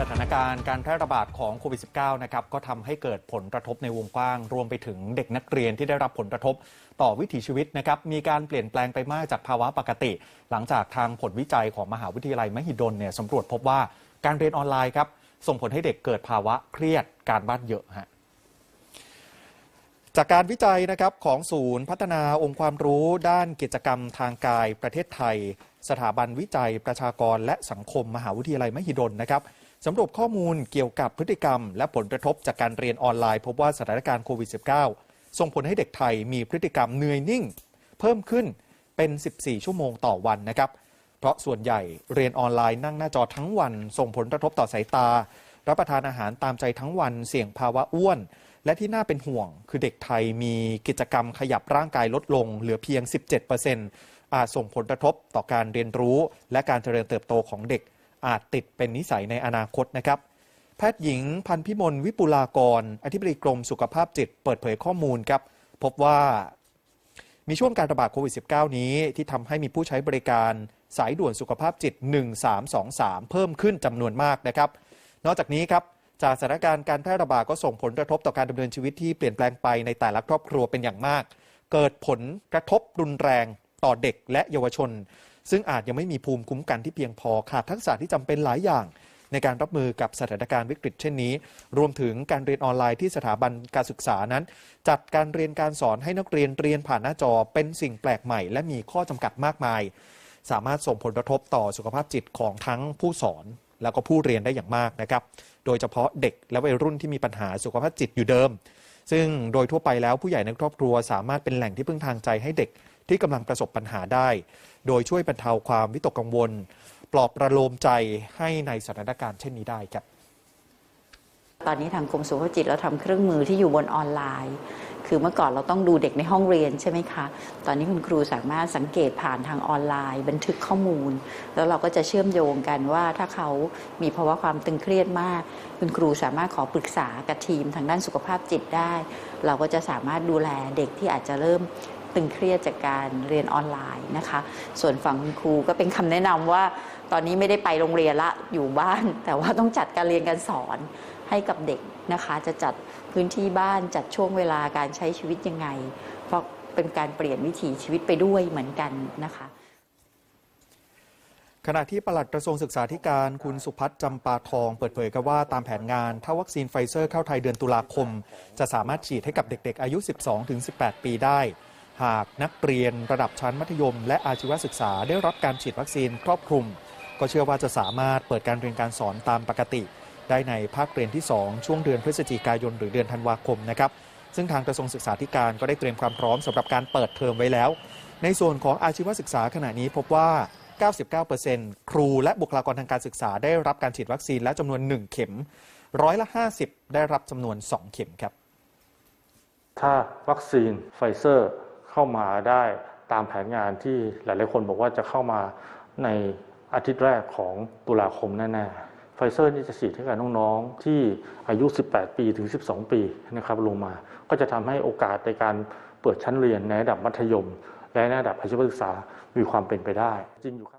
สถานการณ์การแพร่ระบาดของโควิด -19 นะครับก็ทำให้เกิดผลกระทบในวงกว้าง รวมไปถึงเด็กนักเรียนที่ได้รับผลกระทบต่อวิถีชีวิตนะครับมีการเปลี่ยนแปลงไปมากจากภาวะปกติ หลังจากทางผลวิจัยของมหาวิทยาลัยมหิดลเนี่ยสำรวจพบว่าการเรียนออนไลน์ครับส่งผลให้เด็กเกิดภาวะเครียดการบ้านเยอะฮะจากการวิจัยนะครับของศูนย์พัฒนาองค์ความรู้ด้านกิจกรรมทางกายประเทศไทย สถาบันวิจัยประชากรและสังคมมหาวิทยาลัยมหิดลนะครับสำรวจข้อมูลเกี่ยวกับพฤติกรรม และผลกระทบจากการเรียนออนไลน์ พบว่าสถานการณ์โควิด -19 ส่งผลให้เด็กไทยมีพฤติกรรมเหนื่อยนิ่ง เพิ่มขึ้นเป็น 14 ชั่วโมงต่อวันนะครับ เพราะส่วนใหญ่เรียนออนไลน์นั่งหน้าจอทั้งวัน ส่งผลกระทบต่อสายตา รับประทานอาหารตามใจทั้งวัน เสี่ยงภาวะอ้วน และที่น่าเป็นห่วง คือเด็กไทยมีกิจกรรมขยับร่างกายลดลง เหลือเพียง 17% อาจส่งผลกระทบต่อการเรียนรู้ และการเจริญเติบโตของเด็ก อาจติดเป็นนิสัยในอนาคตนะครับ แพทย์หญิงพันพิมลวิปุลากร อธิบดีกรมสุขภาพจิต เปิดเผยข้อมูลครับ พบว่ามีช่วงการระบาดโควิด -19 นี้ ที่ทำให้มีผู้ใช้บริการสายด่วนสุขภาพจิต 1323 เพิ่มขึ้นจำนวนมากนะครับ นอกจากนี้ครับจากสถานการณ์การแพร่ระบาดก็ส่งผลกระทบต่อการดำเนินชีวิตที่เปลี่ยนแปลงไปในแต่ละครอบครัวเป็นอย่างมาก เกิดผลกระทบรุนแรง ต่อเด็กและเยาวชน ซึ่งอาจยังไม่มีภูมิคุ้มกันที่เพียงพอขาดทักษะที่จำเป็นหลายอย่าง ในการรับมือกับสถานการณ์วิกฤตเช่นนี้ รวมถึงการเรียนออนไลน์ที่สถาบันการศึกษานั้น จัดการเรียนการสอนให้นักเรียนเรียนผ่านหน้าจอเป็นสิ่งแปลกใหม่ และมีข้อจำกัดมากมาย สามารถส่งผลกระทบต่อสุขภาพจิตของทั้งผู้สอนแล้วก็ผู้เรียนได้อย่างมากนะครับ โดยเฉพาะเด็กและวัยรุ่นที่มีปัญหาสุขภาพจิตอยู่เดิม ซึ่งโดยทั่วไปแล้วผู้ใหญ่ในครอบครัวสามารถเป็นแหล่งที่พึ่งทางใจให้เด็ก ที่กำลังประสบปัญหาได้ โดยช่วยบรรเทาความวิตกกังวล ปลอบประโลมใจให้ในสถานการณ์เช่นนี้ได้ครับ ตอนนี้ทางกรมสุขภาพจิตเราทำเครื่องมือที่อยู่บนออนไลน์ คือเมื่อก่อนเราต้องดูเด็กในห้องเรียนใช่ไหมคะ ตอนนี้คุณครูสามารถสังเกตผ่านทางออนไลน์ บันทึกข้อมูล แล้วเราก็จะเชื่อมโยงกันว่าถ้าเขามีภาวะความตึงเครียดมาก คุณครูสามารถขอปรึกษากับทีมทางด้านสุขภาพจิตได้ เราก็จะสามารถดูแลเด็กที่อาจจะเริ่ม ตึงเครียดจากการเรียนออนไลน์นะคะ ส่วนฝั่งคุณครูก็เป็นคำแนะนำว่า ตอนนี้ไม่ได้ไปโรงเรียนละอยู่บ้าน แต่ว่าต้องจัดการเรียนการสอนให้กับเด็กนะคะ จะจัดพื้นที่บ้านจัดช่วงเวลาการใช้ชีวิตยังไง เพราะเป็นการเปลี่ยนวิถีชีวิตไปด้วยเหมือนกันนะคะขณะที่ปลัดกระทรวงศึกษาธิการคุณสุพัฒน์จำปาทองเปิดเผยกับว่าตามแผนงาน ถ้าวัคซีนไฟเซอร์เข้าไทยเดือนตุลาคม จะสามารถฉีดให้กับเด็กๆ อายุ 12-18 ปีได้ หากนักเรียนระดับชั้นมัธยม และอาชีวศึกษาได้รับการฉีดวัคซีนครอบคลุม ก็เชื่อว่าจะสามารถเปิดการเรียนการสอนตามปกติ ได้ในภาคเรียนที่ 2 ช่วงเดือนพฤศจิกายน หรือเดือนธันวาคมนะครับซึ่งทางกระทรวงศึกษาธิการก็ได้เตรียมความพร้อมสำหรับการเปิดเทอมไว้แล้ว ในส่วนของอาชีวศึกษาขณะนี้พบว่า 99%ครูและบุคลากรทางการศึกษาได้รับการฉีดวัคซีนและจำนวน 1 เข็ม ร้อยละ 50 ได้รับจำนวน 2 เข็มครับ ถ้าวัคซีนไฟเซอร์ เข้ามาได้ตามแผนงานที่หลาย ๆ คนบอกว่าจะเข้ามาในอาทิตย์แรกของตุลาคมแน่ๆไฟเซอร์นี่จะฉีดให้กับน้องๆ ที่อายุ 18 ปีถึง 12 ปีนะครับลงมา ก็จะทำให้โอกาสในการเปิดชั้นเรียนในระดับมัธยม และในระดับอาชีวศึกษามีความเป็นไปได้จริงอยู่